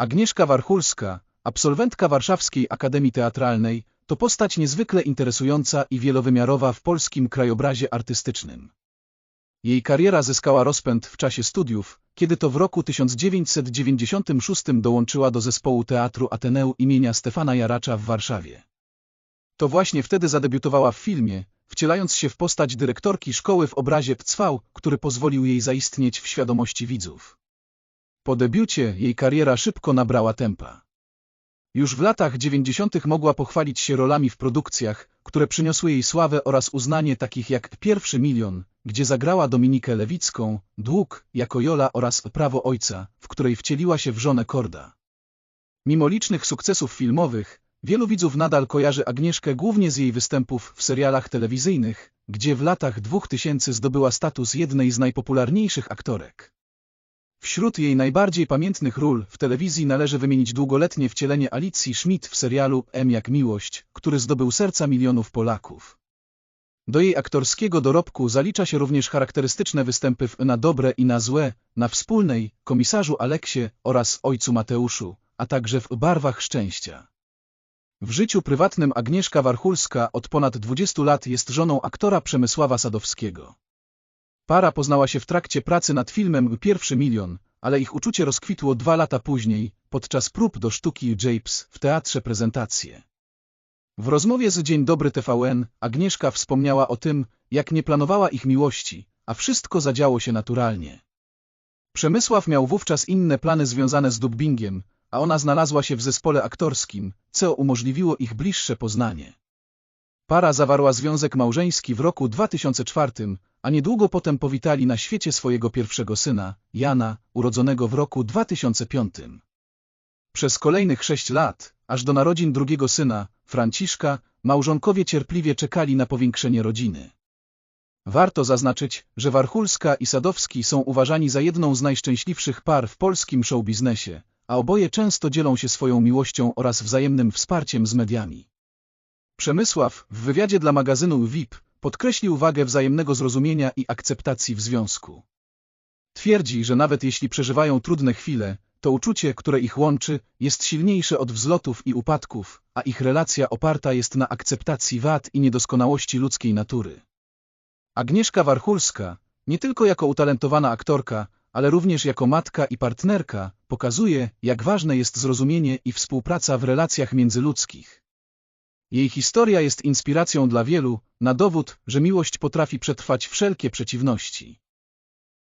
Agnieszka Warchulska, absolwentka Warszawskiej Akademii Teatralnej, to postać niezwykle interesująca i wielowymiarowa w polskim krajobrazie artystycznym. Jej kariera zyskała rozpęd w czasie studiów, kiedy to w roku 1996 dołączyła do zespołu Teatru Ateneu imienia Stefana Jaracza w Warszawie. To właśnie wtedy zadebiutowała w filmie, wcielając się w postać dyrektorki szkoły w obrazie Pcwał, który pozwolił jej zaistnieć w świadomości widzów. Po debiucie jej kariera szybko nabrała tempa. Już w latach 90. mogła pochwalić się rolami w produkcjach, które przyniosły jej sławę oraz uznanie takich jak Pierwszy Milion, gdzie zagrała Dominikę Lewicką, Dług jako Jola oraz Prawo Ojca, w której wcieliła się w żonę Korda. Mimo licznych sukcesów filmowych, wielu widzów nadal kojarzy Agnieszkę głównie z jej występów w serialach telewizyjnych, gdzie w latach 2000 zdobyła status jednej z najpopularniejszych aktorek. Wśród jej najbardziej pamiętnych ról w telewizji należy wymienić długoletnie wcielenie Alicji Schmidt w serialu M jak miłość, który zdobył serca milionów Polaków. Do jej aktorskiego dorobku zalicza się również charakterystyczne występy w Na dobre i na złe, na wspólnej, komisarzu Aleksie oraz ojcu Mateuszu, a także w Barwach Szczęścia. W życiu prywatnym Agnieszka Warchulska od ponad 20 lat jest żoną aktora Przemysława Sadowskiego. Para poznała się w trakcie pracy nad filmem Pierwszy Milion, ale ich uczucie rozkwitło dwa lata później, podczas prób do sztuki Japes w Teatrze Prezentacje. W rozmowie z Dzień Dobry TVN Agnieszka wspomniała o tym, jak nie planowała ich miłości, a wszystko zadziało się naturalnie. Przemysław miał wówczas inne plany związane z dubbingiem, a ona znalazła się w zespole aktorskim, co umożliwiło ich bliższe poznanie. Para zawarła związek małżeński w roku 2004, a niedługo potem powitali na świecie swojego pierwszego syna, Jana, urodzonego w roku 2005. Przez kolejnych sześć lat, aż do narodzin drugiego syna, Franciszka, małżonkowie cierpliwie czekali na powiększenie rodziny. Warto zaznaczyć, że Warchulska i Sadowski są uważani za jedną z najszczęśliwszych par w polskim showbiznesie, a oboje często dzielą się swoją miłością oraz wzajemnym wsparciem z mediami. Przemysław, w wywiadzie dla magazynu VIP, podkreślił wagę wzajemnego zrozumienia i akceptacji w związku. Twierdzi, że nawet jeśli przeżywają trudne chwile, to uczucie, które ich łączy, jest silniejsze od wzlotów i upadków, a ich relacja oparta jest na akceptacji wad i niedoskonałości ludzkiej natury. Agnieszka Warchulska, nie tylko jako utalentowana aktorka, ale również jako matka i partnerka, pokazuje, jak ważne jest zrozumienie i współpraca w relacjach międzyludzkich. Jej historia jest inspiracją dla wielu, na dowód, że miłość potrafi przetrwać wszelkie przeciwności.